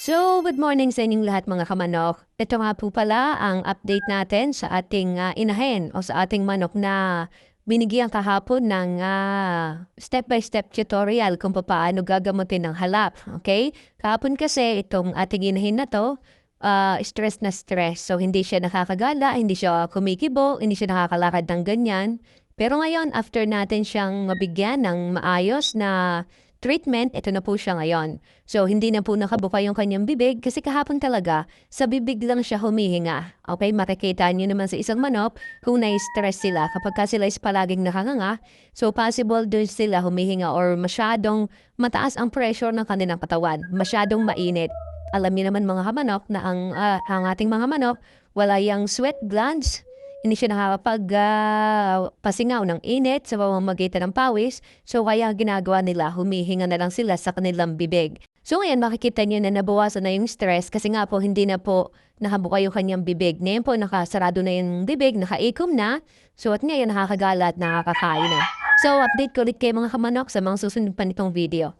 So, good morning sa inyong lahat mga kamanok. Ito nga po pala ang update natin sa ating ah, inahin o sa ating manok na binigyan kahapon ng ah, step-by-step tutorial kung paano gagamutin ng halap. Okay? Kahapon kasi itong ating inahin na to, ah, stress na stress. So, hindi siya nakakagala, hindi siya kumikibo, hindi siya nakakalakad ng ganyan. Pero ngayon, after natin siyang mabigyan ng maayos na treatment, ito na po siya ngayon. So, hindi na po nakabuka yung kanyang bibig kasi kahapon talaga, sa bibig lang siya humihinga. Okay, makikita niyo naman sa isang manok kung na-stress sila. Kapag ka sila is palaging nakanganga, so possible doon sila humihinga or masyadong mataas ang pressure ng kanilang katawan. Masyadong mainit. Alam niyo naman mga kamanok na ang, ah, ang ating mga manok, wala yung sweat glands, hindi siya nakakapag ah, pasingaw ng init sa pamamagitan ng pawis. So kaya ginagawa nila, humihinga na lang sila sa kanilang bibig. So ngayon makikita niyo na nabawasan na yung stress kasi nga po hindi na po nakabuka yung kanyang bibig. Ngayon po nakasarado na yung bibig, nakaikom na. So at ngayon nakakagala nakakakain na. So update ko ulit kayo mga kamanok sa mga susunod pa nitong video.